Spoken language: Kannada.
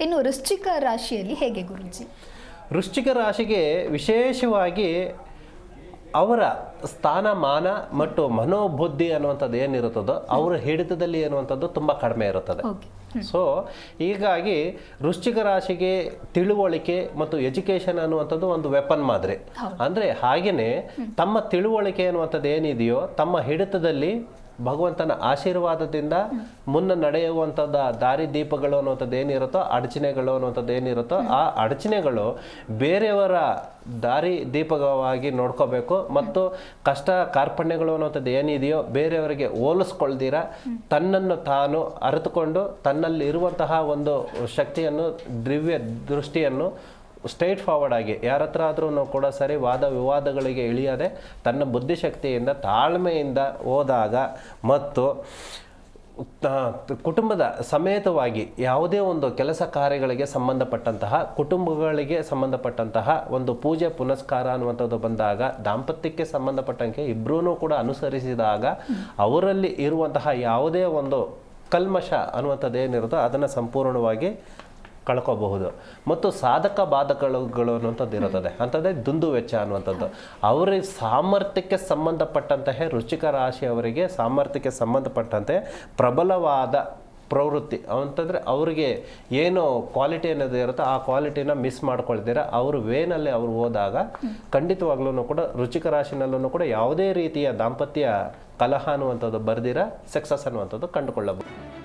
ಇನ್ನು ವೃಶ್ಚಿಕ ರಾಶಿಯಲ್ಲಿ ಹೇಗೆ ಗುರುಜಿ? ವೃಶ್ಚಿಕ ರಾಶಿಗೆ ವಿಶೇಷವಾಗಿ ಅವರ ಸ್ಥಾನಮಾನ ಮತ್ತು ಮನೋಬುದ್ಧಿ ಅನ್ನುವಂಥದ್ದು ಏನಿರುತ್ತದೋ ಅವರ ಹಿಡಿತದಲ್ಲಿ ಅನ್ನುವಂಥದ್ದು ತುಂಬ ಕಡಿಮೆ ಇರುತ್ತದೆ. ಸೊ ಹೀಗಾಗಿ ವೃಶ್ಚಿಕ ರಾಶಿಗೆ ತಿಳುವಳಿಕೆ ಮತ್ತು ಎಜುಕೇಶನ್ ಅನ್ನುವಂಥದ್ದು ಒಂದು ವೆಪನ್ ಮಾದರಿ. ಅಂದರೆ ಹಾಗೆಯೇ ತಮ್ಮ ತಿಳುವಳಿಕೆ ಅನ್ನುವಂಥದ್ದು ಏನಿದೆಯೋ ತಮ್ಮ ಹಿಡಿತದಲ್ಲಿ ಭಗವಂತನ ಆಶೀರ್ವಾದದಿಂದ ಮುನ್ನ ನಡೆಯುವಂಥದ್ದು ದಾರಿ ದೀಪಗಳು ಅನ್ನುವಂಥದ್ದು ಏನಿರುತ್ತೋ, ಅಡಚಣೆಗಳು ಅನ್ನುವಂಥದ್ದು ಏನಿರುತ್ತೋ, ಆ ಅಡಚಣೆಗಳು ಬೇರೆಯವರ ದಾರಿ ದೀಪಕವಾಗಿ ನೋಡ್ಕೋಬೇಕು ಮತ್ತು ಕಷ್ಟ ಕಾರ್ಪಣ್ಯಗಳು ಅನ್ನುವಂಥದ್ದು ಏನಿದೆಯೋ ಬೇರೆಯವರಿಗೆ ಹೋಲಿಸ್ಕೊಳ್ದಿರ, ತನ್ನನ್ನು ತಾನು ಅರಿತುಕೊಂಡು ತನ್ನಲ್ಲಿ ಇರುವಂತಹ ಒಂದು ಶಕ್ತಿಯನ್ನು, ದಿವ್ಯ ದೃಷ್ಟಿಯನ್ನು ಸ್ಟ್ರೈಟ್ ಫಾರ್ವರ್ಡ್ ಆಗಿ ಯಾರ ಹತ್ರ ಆದ್ರೂ ಕೂಡ ಸರಿ ವಾದ ವಿವಾದಗಳಿಗೆ ಇಳಿಯದೆ ತನ್ನ ಬುದ್ಧಿಶಕ್ತಿಯಿಂದ ತಾಳ್ಮೆಯಿಂದ ಹೋದಾಗ ಮತ್ತು ಕುಟುಂಬದ ಸಮೇತವಾಗಿ ಯಾವುದೇ ಒಂದು ಕೆಲಸ ಕಾರ್ಯಗಳಿಗೆ ಸಂಬಂಧಪಟ್ಟಂತಹ, ಕುಟುಂಬಗಳಿಗೆ ಸಂಬಂಧಪಟ್ಟಂತಹ ಒಂದು ಪೂಜೆ ಪುನಸ್ಕಾರ ಅನ್ನುವಂಥದ್ದು ಬಂದಾಗ, ದಾಂಪತ್ಯಕ್ಕೆ ಸಂಬಂಧಪಟ್ಟಂಗೆ ಇಬ್ಬರೂ ಕೂಡ ಅನುಸರಿಸಿದಾಗ ಅವರಲ್ಲಿ ಇರುವಂತಹ ಯಾವುದೇ ಒಂದು ಕಲ್ಮಶ ಅನ್ನುವಂಥದ್ದು ಏನಿರುತ್ತೋ ಅದನ್ನು ಸಂಪೂರ್ಣವಾಗಿ ಕಳ್ಕೋಬಹುದು. ಮತ್ತು ಸಾಧಕ ಬಾಧಕಗಳು ಅನ್ನುವಂಥದ್ದು ಇರುತ್ತದೆ. ಅಂಥದ್ದೇ ದುಂದು ವೆಚ್ಚ ಅನ್ನುವಂಥದ್ದು. ಅವರ ಸಾಮರ್ಥ್ಯಕ್ಕೆ ಸಂಬಂಧಪಟ್ಟಂತಹ ರುಚಿಕ ರಾಶಿಯವರಿಗೆ ಸಾಮರ್ಥ್ಯಕ್ಕೆ ಸಂಬಂಧಪಟ್ಟಂತೆ ಪ್ರಬಲವಾದ ಪ್ರವೃತ್ತಿ. ಅಂತಂದರೆ ಅವರಿಗೆ ಏನು ಕ್ವಾಲಿಟಿ ಅನ್ನೋದು ಇರುತ್ತೋ ಆ ಕ್ವಾಲಿಟಿನ ಮಿಸ್ ಮಾಡ್ಕೊಳ್ತೀರ. ಅವರು ವೇನಲ್ಲಿ ಅವರು ಹೋದಾಗ ಖಂಡಿತವಾಗ್ಲೂ ಕೂಡ ರುಚಿಕ ರಾಶಿನಲ್ಲೂ ಕೂಡ ಯಾವುದೇ ರೀತಿಯ ದಾಂಪತ್ಯ ಕಲಹ ಅನ್ನುವಂಥದ್ದು ಬರೆದಿರ ಸಕ್ಸಸ್ ಅನ್ನುವಂಥದ್ದು ಕಂಡುಕೊಳ್ಳಬಹುದು.